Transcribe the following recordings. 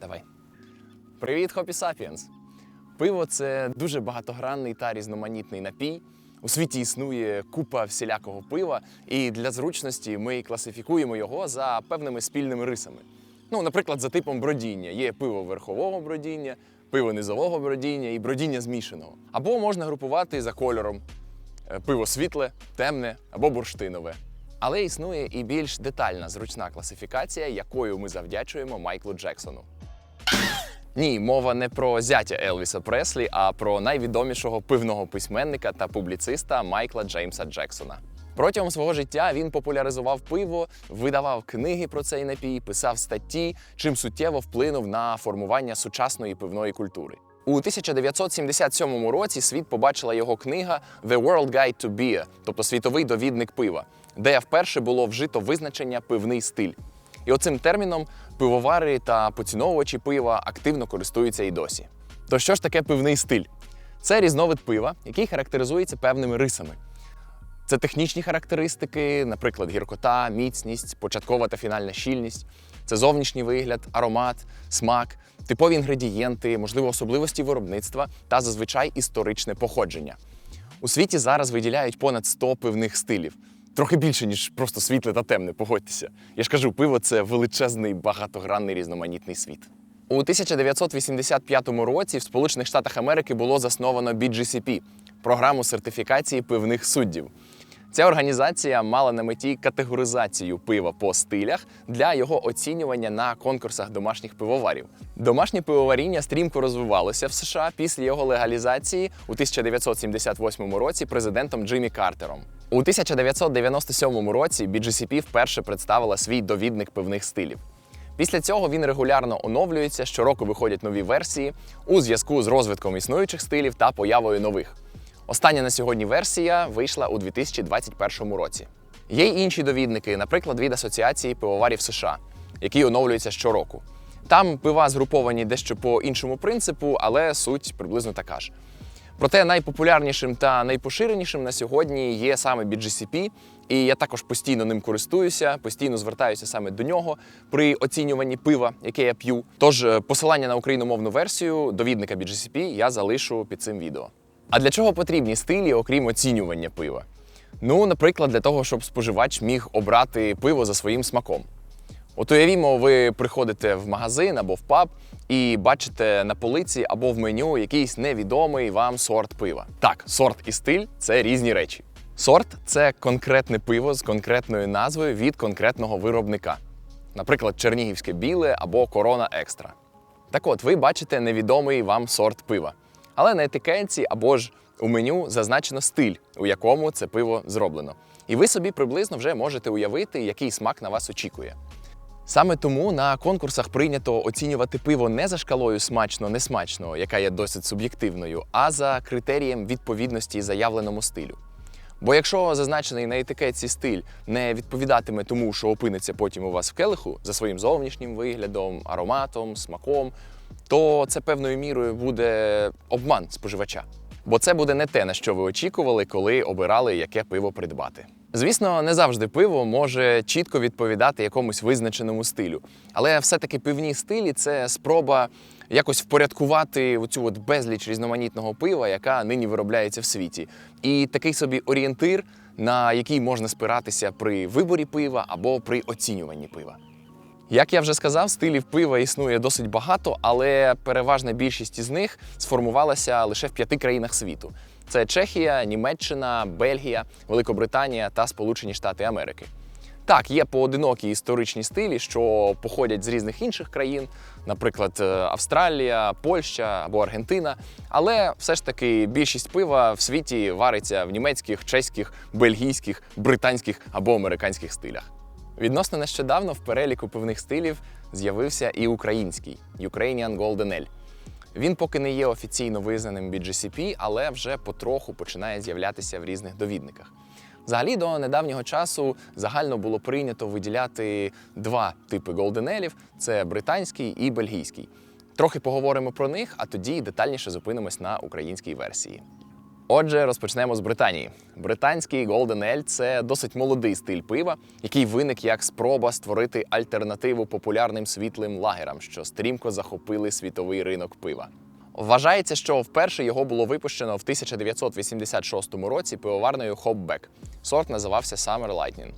Давай. Привіт, Хопі Сапіенс! Пиво це дуже багатогранний та різноманітний напій. У світі існує купа всілякого пива, і для зручності ми класифікуємо його за певними спільними рисами. Ну, наприклад, за типом бродіння є пиво верхового бродіння, пиво низового бродіння і бродіння змішаного. Або можна групувати за кольором Е, пиво світле, темне або бурштинове. Але існує і більш детальна зручна класифікація, якою ми завдячуємо Майклу Джексону. Ні, мова не про зятя Елвіса Преслі, а про найвідомішого пивного письменника та публіциста Майкла Джеймса Джексона. Протягом свого життя він популяризував пиво, видавав книги про цей напій, писав статті, чим суттєво вплинув на формування сучасної пивної культури. У 1977 році світ побачила його книга The World Guide to Beer, тобто світовий довідник пива, де вперше було вжито визначення пивний стиль. І оцим терміном пивовари та поціновувачі пива активно користуються і досі. То що ж таке пивний стиль? Це різновид пива, який характеризується певними рисами. Це технічні характеристики, наприклад, гіркота, міцність, початкова та фінальна щільність. Це зовнішній вигляд, аромат, смак, типові інгредієнти, можливо, особливості виробництва та зазвичай історичне походження. У світі зараз виділяють понад 100 пивних стилів. Трохи більше, ніж просто світле та темне, погодьтеся. Я ж кажу, пиво це величезний багатогранний різноманітний світ. У 1985 році в Сполучених Штатах Америки було засновано BGCP – програму сертифікації пивних суддів. Ця організація мала на меті категоризацію пива по стилях для його оцінювання на конкурсах домашніх пивоварів. Домашнє пивоваріння стрімко розвивалося в США після його легалізації у 1978 році президентом Джиммі Картером. У 1997 році BGCP вперше представила свій довідник пивних стилів. Після цього він регулярно оновлюється, щороку виходять нові версії у зв'язку з розвитком існуючих стилів та появою нових. Остання на сьогодні версія вийшла у 2021 році. Є й інші довідники, наприклад, від Асоціації пивоварів США, які оновлюються щороку. Там пива згруповані дещо по іншому принципу, але суть приблизно така ж. Проте найпопулярнішим та найпоширенішим на сьогодні є саме BGCP, і я також постійно ним користуюся, постійно звертаюся саме до нього при оцінюванні пива, яке я п'ю. Тож е, посилання на україномовну версію довідника BGCP я залишу під цим відео. А для чого потрібні стилі, окрім оцінювання пива? Ну, наприклад, для того, щоб споживач міг обрати пиво за своїм смаком. От уявімо, ви приходите в магазин або в паб і бачите на полиці або в меню якийсь невідомий вам сорт пива. Так, сорт і стиль це різні речі. Сорт це конкретне пиво з конкретною назвою від конкретного виробника, наприклад, Чернігівське біле або Корона Екстра. Так от, ви бачите невідомий вам сорт пива. Але на етикетці або ж у меню зазначено стиль, у якому це пиво зроблено. І ви собі приблизно вже можете уявити, який смак на вас очікує. Саме тому на конкурсах прийнято оцінювати пиво не за шкалою смачно-несмачно, яка є досить суб'єктивною, а за критерієм відповідності заявленому стилю. Бо якщо зазначений на етикетці стиль не відповідатиме тому, що опиниться потім у вас в келиху за своїм зовнішнім виглядом, ароматом, смаком, то це певною мірою буде обман споживача. Бо це буде не те, на що ви очікували, коли обирали, яке пиво придбати. Звісно, не завжди пиво може чітко відповідати якомусь визначеному стилю, але все-таки пивні стилі це спроба якось впорядкувати оцю от безліч різноманітного пива, яка нині виробляється в світі. І такий собі орієнтир, на який можна спиратися при виборі пива або при оцінюванні пива. Як я вже сказав, стилів пива існує досить багато, але переважна більшість із них сформувалася лише в п'яти країнах світу: це Чехія, Німеччина, Бельгія, Великобританія та Сполучені Штати Америки. Так, є поодинокі історичні стилі, що походять з різних інших країн, наприклад, е, Австралія, Польща або Аргентина. Але все ж таки більшість пива в світі вариться в німецьких, чеських, бельгійських, британських або американських стилях. Відносно нещодавно в переліку пивних стилів з'явився і український Ukrainian Golden Ale. Він поки не є офіційно визнаним BGCP, але вже потроху починає з'являтися в різних довідниках. Взагалі, до недавнього часу загально було прийнято виділяти два типи голденелів: це британський і бельгійський. Трохи поговоримо про них, а тоді детальніше зупинимось на українській версії. Отже, розпочнемо з Британії. Британський Golden Ale – це досить молодий стиль пива, який виник як спроба створити альтернативу популярним світлим лагерам, що стрімко захопили світовий ринок пива. Вважається, що вперше його було випущено в 1986 році пивоварною Hopback. Сорт називався Summer Lightning.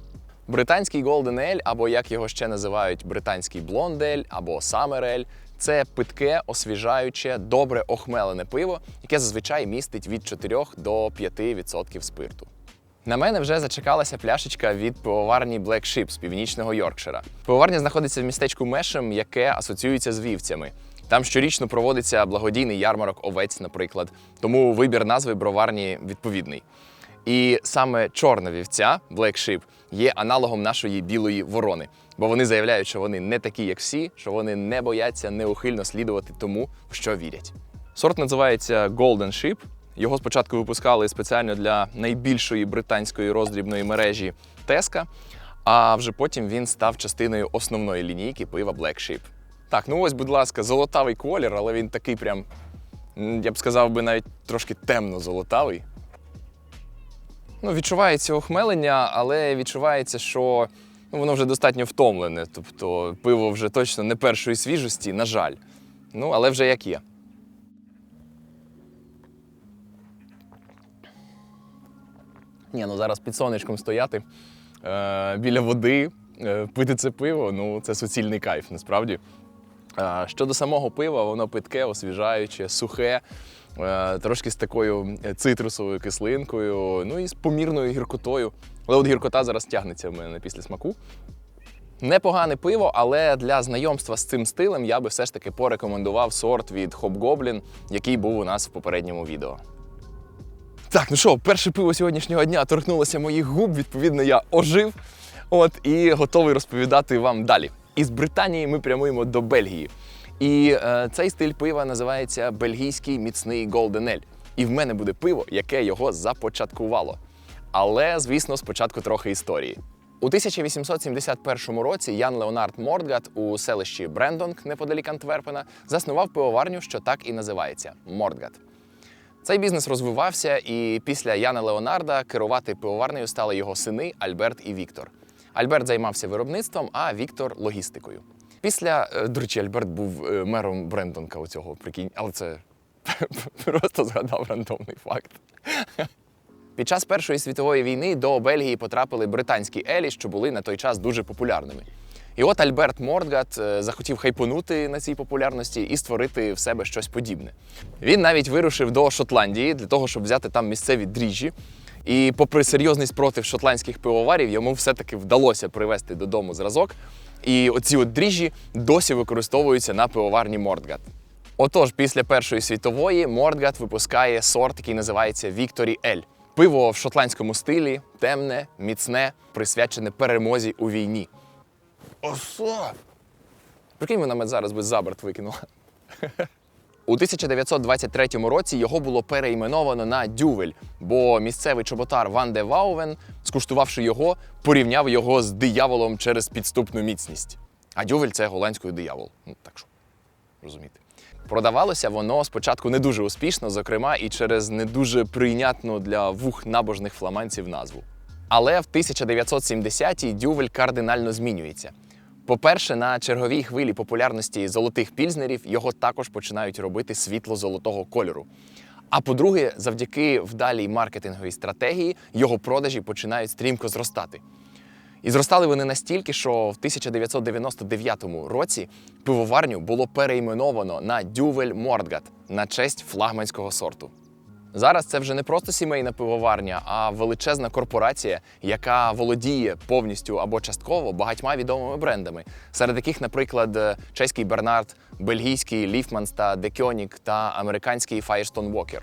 Британський Golden Ale, або як його ще називають британський Blonde Ale або Summer Ale – це питке, освіжаюче, добре охмелене пиво, яке зазвичай містить від 4 до 5% спирту. На мене вже зачекалася пляшечка від пивоварні Black Sheep з північного Йоркшира. Пивоварня знаходиться в містечку Мешем, яке асоціюється з вівцями. Там щорічно проводиться благодійний ярмарок овець, наприклад, тому вибір назви броварні відповідний. І саме чорна вівця Black Sheep є аналогом нашої білої ворони, бо вони заявляють, що вони не такі, як всі, що вони не бояться неухильно слідувати тому, в що вірять. Сорт називається Golden Sheep. Його спочатку випускали спеціально для найбільшої британської роздрібної мережі Теска, а вже потім він став частиною основної лінійки пива Black Sheep. Так, ну ось, будь ласка, золотавий колір, але він такий прям, я б сказав би, навіть трошки темно-золотавий. Ну, відчувається охмелення, але відчувається, що ну, воно вже достатньо втомлене. Тобто пиво вже точно не першої свіжості, на жаль. Ну, але вже як є. Ні, ну зараз під сонечком стояти е, біля води, е, пити це пиво ну це суцільний кайф, насправді. Е, щодо самого пива, воно питке, освіжаюче, сухе, трошки з такою цитрусовою кислинкою, ну і з помірною гіркотою. Але от гіркота зараз тягнеться в мене після смаку. Непогане пиво, але для знайомства з цим стилем я би все ж таки порекомендував сорт від Hobgoblin, який був у нас в попередньому відео. Так, ну що, перше пиво сьогоднішнього дня торкнулося моїх губ, відповідно, я ожив. От і готовий розповідати вам далі. Із Британії ми прямуємо до Бельгії. І е, цей стиль пива називається бельгійський міцний Ale. І в мене буде пиво, яке його започаткувало. Але, звісно, спочатку трохи історії. У 1871 році Ян Леонард Мордгат у селищі Брендонг, неподалік Антверпена, заснував пивоварню, що так і називається Мордгат. Цей бізнес розвивався, і після Яна Леонарда керувати пивоварнею стали його сини Альберт і Віктор. Альберт займався виробництвом, а Віктор логістикою. Після, е, до речі, Альберт був е, мером Брендонка у цього, прикинь, але це просто згадав рандомний факт. Під час Першої світової війни до Бельгії потрапили британські елі, що були на той час дуже популярними. І от Альберт Мордгат е, захотів хайпонути на цій популярності і створити в себе щось подібне. Він навіть вирушив до Шотландії для того, щоб взяти там місцеві дріжджі. І, попри серйозний спротив шотландських пивоварів, йому все-таки вдалося привезти додому зразок. І оці от дріжджі досі використовуються на пивоварні Мордгат. Отож, після Першої світової Мордгат випускає сорт, який називається Вікторі Ель. Пиво в шотландському стилі, темне, міцне, присвячене перемозі у війні. Осо! Прикинь, вона мене зараз би за борт викинула. У 1923 році його було переіменовано на Дювель, бо місцевий чоботар Ван де Ваувен, скуштувавши його, порівняв його з дияволом через підступну міцність. А Дювель це голландською диявол. Ну, так що, розумієте. Продавалося воно спочатку не дуже успішно, зокрема і через не дуже прийнятну для вух набожних фламандців назву. Але в 1970-ті дювель кардинально змінюється. По-перше, на черговій хвилі популярності золотих пільзнерів його також починають робити світло-золотого кольору. А по-друге, завдяки вдалій маркетинговій стратегії його продажі починають стрімко зростати. І зростали вони настільки, що в 1999 році пивоварню було перейменовано на Дювель Мордгат на честь флагманського сорту. Зараз це вже не просто сімейна пивоварня, а величезна корпорація, яка володіє повністю або частково багатьма відомими брендами, серед яких, наприклад, чеський Бернард, бельгійський Ліфманс та Декьонік та американський Firestone Walker.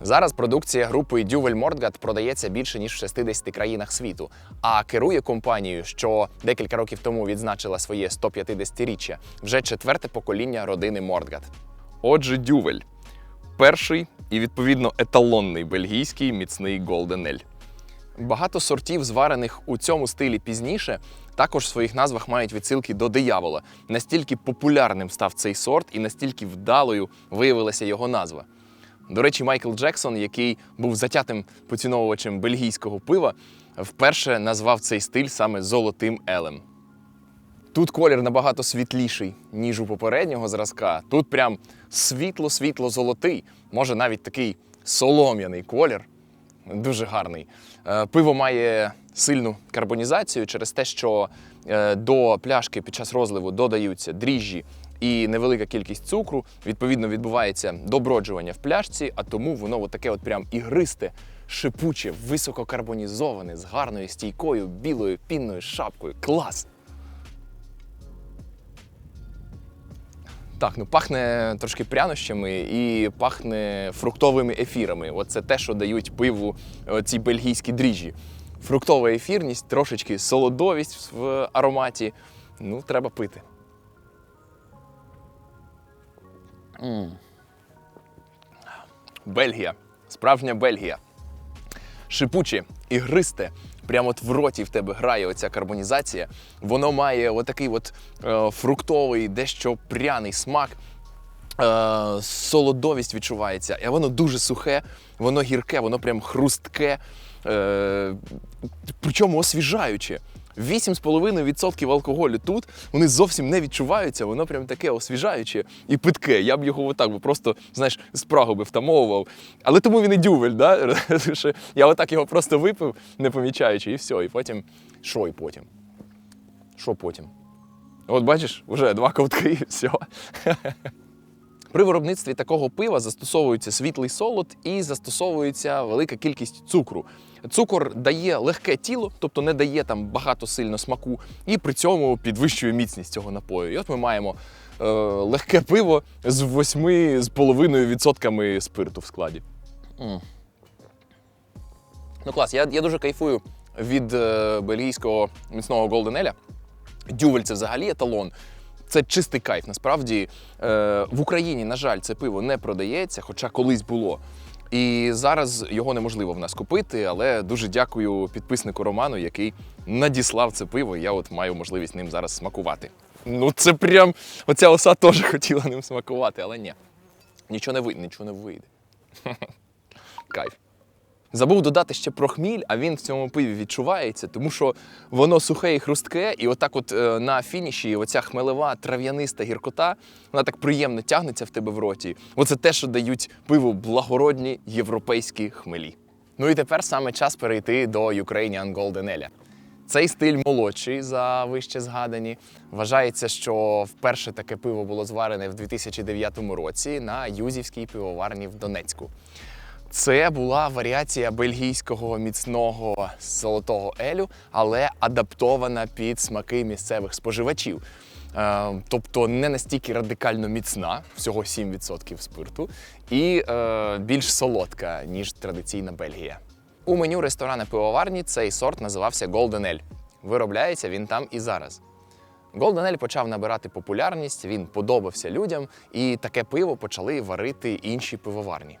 Зараз продукція групи Duvel Mordgat продається більше ніж в 60 країнах світу, а керує компанією, що декілька років тому відзначила своє 150-річчя, вже четверте покоління родини Мордгат. Отже, Дювель перший і відповідно еталонний бельгійський міцний Ale. Багато сортів, зварених у цьому стилі пізніше, також в своїх назвах мають відсилки до диявола. Настільки популярним став цей сорт і настільки вдалою виявилася його назва. До речі, Майкл Джексон, який був затятим поціновувачем бельгійського пива, вперше назвав цей стиль саме золотим елем. Тут колір набагато світліший, ніж у попереднього зразка. Тут прям світло-світло-золотий, може навіть такий солом'яний колір. Дуже гарний. Е, Пиво має сильну карбонізацію через те, що е, до пляшки під час розливу додаються дріжджі і невелика кількість цукру. Відповідно, відбувається доброджування в пляшці, а тому воно таке от прям ігристе, шипуче, висококарбонізоване, з гарною стійкою, білою пінною шапкою. Клас! Так, ну пахне трошки прянощами і пахне фруктовими ефірами. Оце те, що дають пиву е, ці бельгійські дріжджі. Фруктова ефірність, трошечки солодовість в ароматі. Ну, треба пити. М. Бельгія. Справжня Бельгія. Шипуче, ігристе, прямо от в роті в тебе грає оця карбонізація. Воно має отакий от е, фруктовий, дещо пряний смак. Е, солодовість відчувається, а воно дуже сухе, воно гірке, воно прям хрустке, е, причому освіжаюче. 8,5% алкоголю тут вони зовсім не відчуваються, воно прям таке освіжаюче і питке. Я б його отак би просто, знаєш, з Прагу би втамовував. Але тому він і дювель, да? Я отак його просто випив, не помічаючи, і все. І потім. Що і потім? Що потім? От бачиш, вже два ковтки і все. При виробництві такого пива застосовується світлий солод і застосовується велика кількість цукру. Цукор дає легке тіло, тобто не дає там багато сильно смаку, і при цьому підвищує міцність цього напою. І от ми маємо е, легке пиво з 8,5% відсотками спирту в складі. М. Ну клас, я, я дуже кайфую від е, бельгійського міцного голденеля. Дювель це взагалі еталон. Це чистий кайф. Насправді е, в Україні, на жаль, це пиво не продається, хоча колись було. І зараз його неможливо в нас купити, але дуже дякую підписнику Роману, який надіслав це пиво. Я от маю можливість ним зараз смакувати. Ну це прям оця оса теж хотіла ним смакувати, але ні. Нічого не вийде, нічого не вийде. Кайф. Забув додати ще про хміль, а він в цьому пиві відчувається, тому що воно сухе і хрустке, і отак, от е, на фініші, оця хмелева трав'яниста гіркота, вона так приємно тягнеться в тебе в роті. Оце те, що дають пиву благородні європейські хмелі. Ну і тепер саме час перейти до Ukrainian Golden Ale. Цей стиль молодший за вище згадані. Вважається, що вперше таке пиво було зварене в 2009 році на Юзівській пивоварні в Донецьку. Це була варіація бельгійського міцного золотого елю, але адаптована під смаки місцевих споживачів. Е, тобто не настільки радикально міцна, всього 7% спирту, і е, більш солодка, ніж традиційна Бельгія. У меню ресторана пивоварні цей сорт називався Golden Ale. Виробляється він там і зараз. Golden Ale почав набирати популярність, він подобався людям, і таке пиво почали варити інші пивоварні.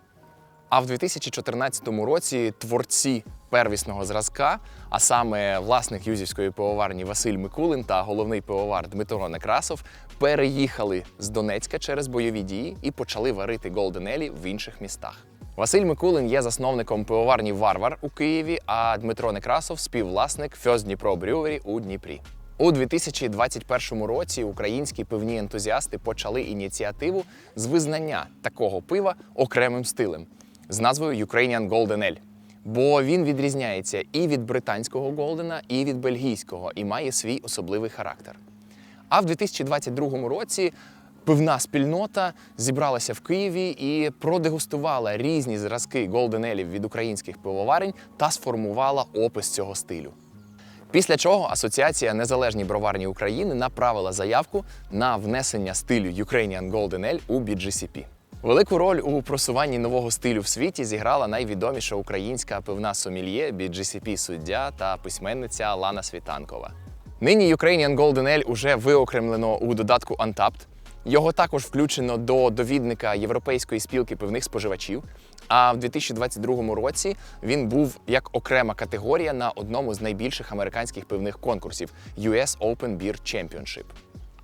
А в 2014 році творці первісного зразка, а саме власник юзівської пивоварні Василь Микулин та головний пивовар Дмитро Некрасов, переїхали з Донецька через бойові дії і почали варити Ale в інших містах. Василь Микулин є засновником пивоварні Варвар у Києві, а Дмитро Некрасов співвласник Фьоз Дніпро Брювері у Дніпрі. У 2021 році українські пивні ентузіасти почали ініціативу з визнання такого пива окремим стилем з назвою Ukrainian Golden Ale. Бо він відрізняється і від британського голдена, і від бельгійського, і має свій особливий характер. А в 2022 році пивна спільнота зібралася в Києві і продегустувала різні зразки Ale від українських пивоварень та сформувала опис цього стилю. Після чого Асоціація Незалежні броварні України направила заявку на внесення стилю Ukrainian Golden Ale у BGCP. Велику роль у просуванні нового стилю в світі зіграла найвідоміша українська пивна сомельє BGCP суддя та письменниця Лана Світанкова. Нині Ukrainian Golden Ale уже виокремлено у додатку Untapped. Його також включено до довідника Європейської спілки пивних споживачів. А в 2022 році він був як окрема категорія на одному з найбільших американських пивних конкурсів US Open Beer Championship.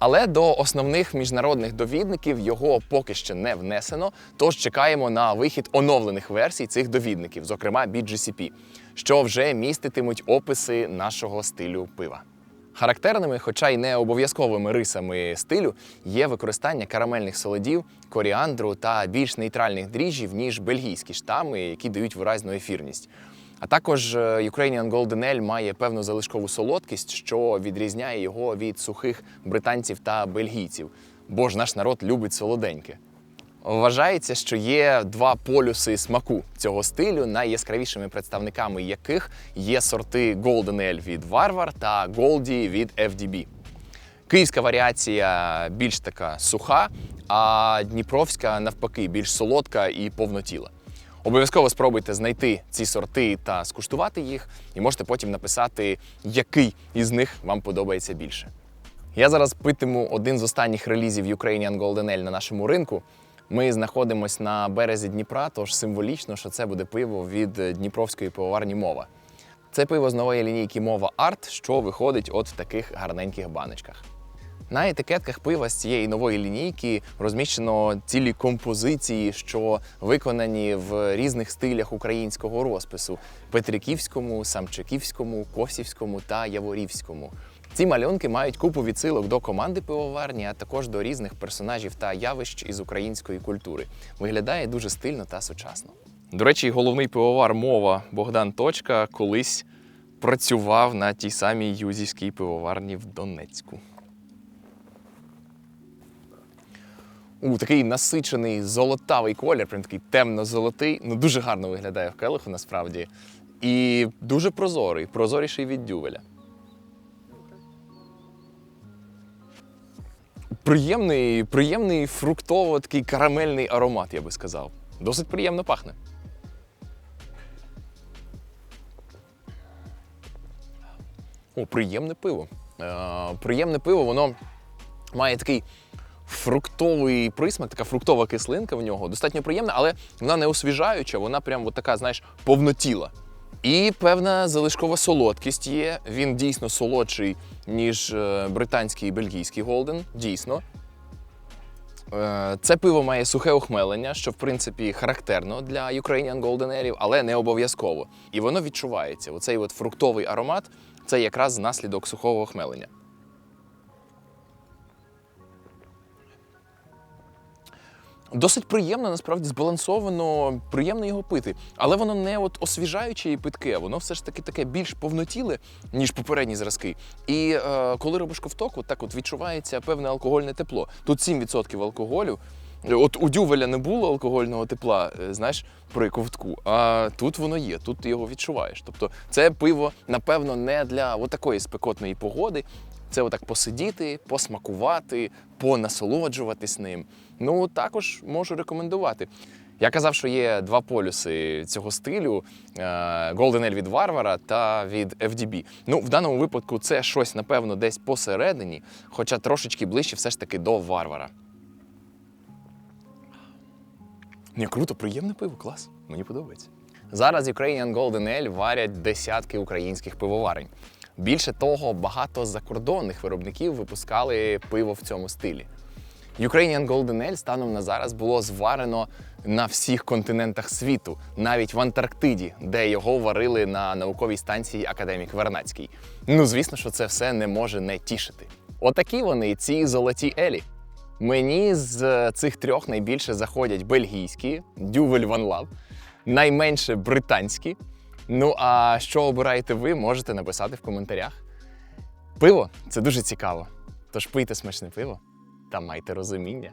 Але до основних міжнародних довідників його поки що не внесено. Тож чекаємо на вихід оновлених версій цих довідників, зокрема BGCP, що вже міститимуть описи нашого стилю пива. Характерними, хоча й не обов'язковими рисами стилю, є використання карамельних солодів, коріандру та більш нейтральних дріжджів, ніж бельгійські штами, які дають виразну ефірність. А також е, Ukrainian Golden Ale має певну залишкову солодкість, що відрізняє його від сухих британців та бельгійців, бо ж наш народ любить солоденьке. Вважається, що є два полюси смаку цього стилю, найяскравішими представниками яких є сорти Golden Ale від Варвар та Goldie від FDB. Київська варіація більш така суха, а Дніпровська навпаки більш солодка і повнотіла. Обов'язково спробуйте знайти ці сорти та скуштувати їх, і можете потім написати, який із них вам подобається більше. Я зараз питиму один з останніх релізів Ukrainian Golden Ale на нашому ринку. Ми знаходимося на березі Дніпра, тож символічно, що це буде пиво від Дніпровської пивоварні мова. Це пиво з нової лінійки мова Арт, що виходить от в таких гарненьких баночках. На етикетках пива з цієї нової лінійки розміщено цілі композиції, що виконані в різних стилях українського розпису: Петриківському, Самчиківському, Косівському та Яворівському. Ці малюнки мають купу відсилок до команди пивоварні, а також до різних персонажів та явищ із української культури. Виглядає дуже стильно та сучасно. До речі, головний пивовар мова Богдан Точка колись працював на тій самій юзівській пивоварні в Донецьку. У такий насичений золотавий колір, прям такий темно-золотий. Ну дуже гарно виглядає в келиху насправді. І дуже прозорий, прозоріший від дювеля. Приємний, приємний фруктово такий карамельний аромат, я би сказав. Досить приємно пахне. О, приємне пиво. Е, приємне пиво, воно має такий фруктовий присмак, така фруктова кислинка в нього. Достатньо приємна, але вона не освіжаюча, вона прям от така, знаєш, повнотіла. І певна залишкова солодкість є. Він дійсно солодший, ніж е, британський і бельгійський голден. Дійсно. Е, Це пиво має сухе охмелення, що в принципі характерно для Ukrainian Golden Ale, але не обов'язково. І воно відчувається. Оцей от фруктовий аромат це якраз наслідок сухого охмелення. Досить приємно, насправді збалансовано, приємно його пити. Але воно не от освіжаюче і питке, воно все ж таки таке більш повнотіле, ніж попередні зразки. І е, коли робиш ковток, от так от відчувається певне алкогольне тепло. Тут 7% алкоголю. От у дювеля не було алкогольного тепла, е, знаєш, при ковтку, а тут воно є, тут ти його відчуваєш. Тобто це пиво, напевно, не для от такої спекотної погоди. Це отак посидіти, посмакувати, понасолоджуватись ним. Ну, також можу рекомендувати. Я казав, що є два полюси цього стилю: е, Golden Ale від Варвара та від FDB. Ну, в даному випадку це щось, напевно, десь посередині, хоча трошечки ближче все ж таки до Варвара. Ні, круто, приємне пиво, клас. Мені подобається. Зараз Ukrainian Golden Ale варять десятки українських пивоварень. Більше того, багато закордонних виробників випускали пиво в цьому стилі. Ukrainian Golden Ale станом на зараз було зварено на всіх континентах світу, навіть в Антарктиді, де його варили на науковій станції Академік Вернацький. Ну, звісно, що це все не може не тішити. Отакі вони, ці золоті елі. Мені з цих трьох найбільше заходять бельгійські, Дювель Ван Лав, найменше британські. Ну а що обираєте ви, можете написати в коментарях. Пиво це дуже цікаво. Тож пийте смачне пиво та майте розуміння.